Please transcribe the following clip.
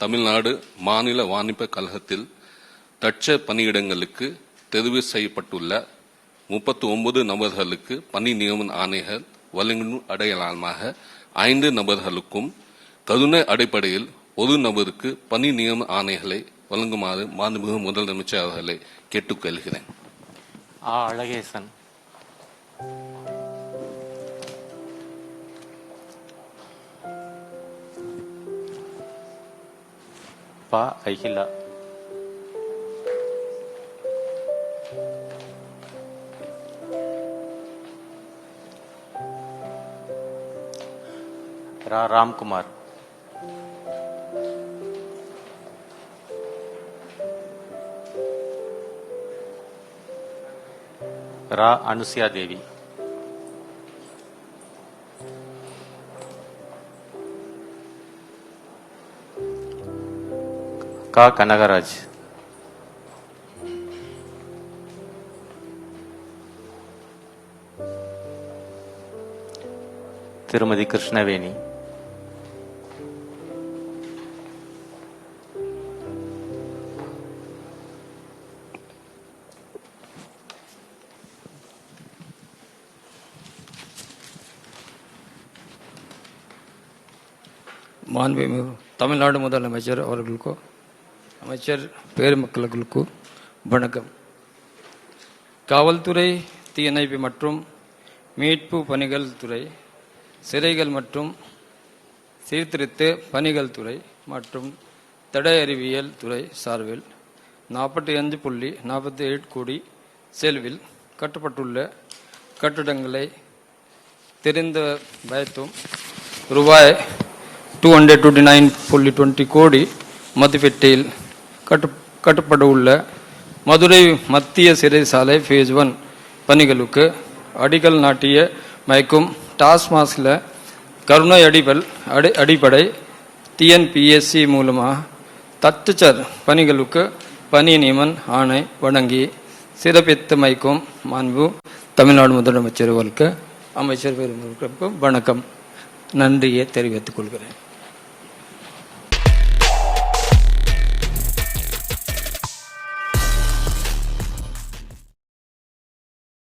தமிழ்நாடு மாநில வாணிப கழகத்தில் தட்ச பணியிடங்களுக்கு தெரிவு செய்யப்பட்டுள்ள முப்பத்தி ஒன்பது நபர்களுக்கு பணி நியமன ஆணைகள் வழங்கும் அடையாளமாக ஐந்து நபர்களுக்கும் கருணை அடிப்படையில் ஒரு நபருக்கு பணி நியமன ஆணைகளை வழங்குமாறு மாண்புமிகு முதலமைச்சர் அவர்களை கேட்டுக்கொள்கிறேன். ஆ அழகேசன். பா அகிலா ரா ராம்குமார் ரா அனுசுயா தேவி கா கனகராஜ் திருமதி கிருஷ்ணவேணி மாண்புமிகு தமிழ்நாடு முதலமைச்சர் அவர்களுக்கோ அமைச்சர் பேருமக்களுக்கு வணக்கம். காவல்துறை தீயணைப்பு மற்றும் மீட்பு பணிகள் துறை சிறைகள் மற்றும் சீர்திருத்த பணிகள் துறை மற்றும் தடை அறிவியல் துறை சார்பில் நாற்பத்தி அஞ்சு புள்ளி நாற்பத்தி ஏழு கோடி செலவில் கட்டப்பட்டுள்ள கட்டடங்களை தெரிந்த பயத்தும் ரூபாய் டூ ஹண்ட்ரட் டுவெண்ட்டி நைன் புள்ளி டுவெண்ட்டி கோடி மதிப்பீட்டில் கட்டு கட்டுப்பட உள்ள மதுரை மத்திய சிறைசாலை ஃபேஸ் ஒன் பணிகளுக்கு அடிக்கல் நாட்டிய மயக்கும் டாஸ்மாஸில் கருணை அடிபல் அடி அடிப்படை டிஎன்பிஎஸ்சி மூலமாக தத்துச்சர் பணிகளுக்கு பணி நியமன் ஆணை வழங்கி சிறப்பித்து மைக்கும் மாண்பு தமிழ்நாடு முதலமைச்சர் அவர்களுக்கு அமைச்சர் பெருமக்களுக்கு வணக்கம். நன்றியை தெரிவித்துக் கொள்கிறேன்.